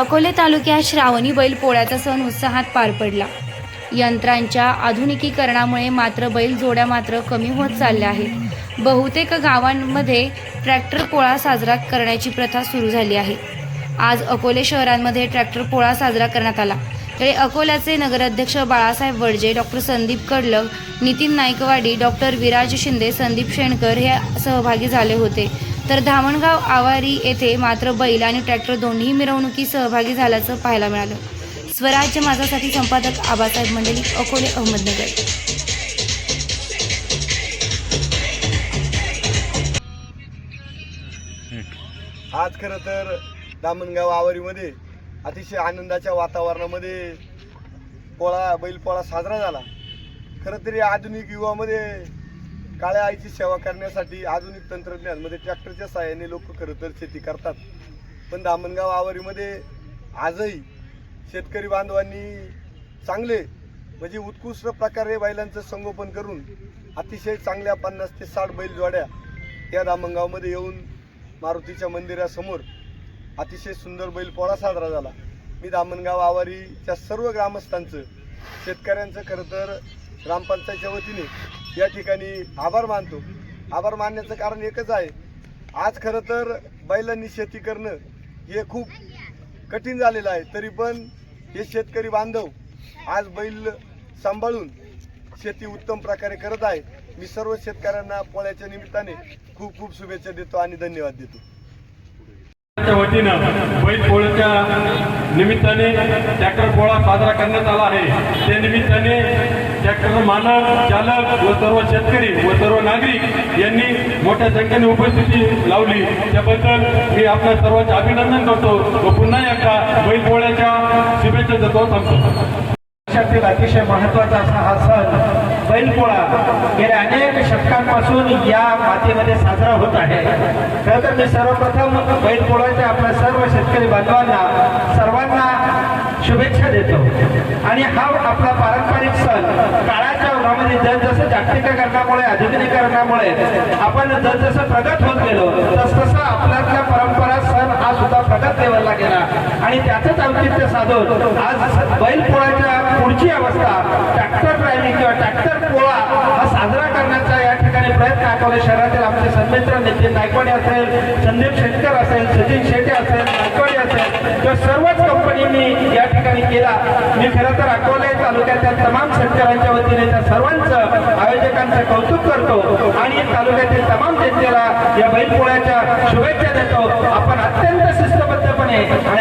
अकोले तालुक्यात श्रावणी बैल पोळ्याचा सण उत्साहात पार पडला. यंत्रांच्या आधुनिकीकरणामुळे मात्र बैल जोड्या मात्र कमी होत चालल्या आहेत. बहुतेक गावांमध्ये ट्रॅक्टर पोळा साजरा करण्याची प्रथा सुरू झाली आहे. आज अकोले शहरांमध्ये ट्रॅक्टर पोळा साजरा करण्यात आला. त्यावेळी अकोल्याचे नगराध्यक्ष बाळासाहेब वडजे डॉक्टर संदीप कडलक नितीन नायकवाडी डॉक्टर विराज शिंदे संदीप शेणकर हे सहभागी झाले होते. तर धामणगाव आवारी येथे मात्र बैल आणि ट्रॅक्टर दोन्ही मिरवणुकी सहभागी झाल्याचं पाहायला मिळालं. स्वराज्य माझासाठी संपादक आबासाहेब मंडळी अकोले अहमदनगर. आज खरं तर दामणगाव आवारीमध्ये अतिशय आनंदाच्या वातावरणामध्ये पोळा बैलपोळा साजरा झाला. खरं तरी आधुनिक युगामध्ये काळ्या आईची सेवा करण्यासाठी आधुनिक तंत्रज्ञानमध्ये ट्रॅक्टरच्या सहाय्याने लोक खरं तर शेती करतात. पण दामणगाव आवारीमध्ये आजही शेतकरी बांधवांनी चांगले म्हणजे उत्कृष्ट प्रकारे बैलांचं संगोपन करून अतिशय चांगल्या पन्नास ते साठ बैल जोड्या या दामणगावमध्ये येऊन मारुतीच्या मंदिरासमोर अतिशय सुंदर बैलपोळा साजरा झाला. मी दामणगाव आवारीच्या सर्व ग्रामस्थांचं शेतकऱ्यांचं खरं तर ग्रामपंचायतच्या वतीने या ठिकाणी आभार मानतो. आभार मानण्याचं कारण एकच आहे. आज खरं तर बैलांनी शेती करणं हे खूप कठीण झालेलं आहे. तरी पण हे शेतकरी बांधव आज बैल सांभाळून शेती उत्तम प्रकारे करत आहे मी सर्व शेतकऱ्यांना पोळ्याच्या निमित्ताने खूप खूप शुभेच्छा देतो आणि धन्यवाद देतो. वतीनं बैल पोळ्याच्या निमित्ताने ट्रॅक्टर पोळा साजरा करण्यात आला आहे. त्या निमित्ताने ट्रॅक्टर मालक चालक व सर्व शेतकरी व सर्व नागरिक यांनी मोठ्या संख्येने उपस्थिती लावली. त्याबद्दल मी आपल्या सर्वांचे अभिनंदन करतो व पुन्हा एकदा बैल पोळ्याच्या शुभेच्छा देतो. थांबतो. देशातील अतिशय महत्त्वाचा असा हा सण बैलपोळा गेल्या अनेक शतकांपासून या मातीमध्ये साजरा होत आहे. खरं तर मी सर्वप्रथम बैलपोळाच्या आपल्या सर्व शेतकरी बांधवांना सर्वांना शुभेच्छा देतो. आणि हा आपला पारंपरिक सण काळाच्या ओघामध्ये जसजसं जागतिकीकरणामुळे आधुनिकीकरणामुळे आपण जसजसं प्रगत होत गेलो तसतसं आपल्यातल्या परंपरा सण हा सुद्धा प्रगत लेवलला गेला. आणि त्याचंच औचित्य साधून आज बैलपोळाच्या पुढची अवस्था ट्रॅक्टर ड्रायव्हिंग किंवा ट्रॅक्टर पोळा हा साजरा करण्याचा या ठिकाणी प्रयत्न शहरातील आमचे सन्मित्र नेते नायकवाडी असेल संदीप शेटकर असेल सचिन शेटे असेल नायकवाडी असेल किंवा सर्वच कंपनींनी या ठिकाणी केला. मी खरं तर अकोले तालुक्याच्या तमाम शेतकऱ्यांच्या वतीने त्या सर्वांचं आयोजकांचं कौतुक करतो आणि तालुक्यातील तमाम जनतेला या बैलपोळ्याच्या शुभेच्छा देतो. आपण अत्यंत शिस्तबद्धपणे आणि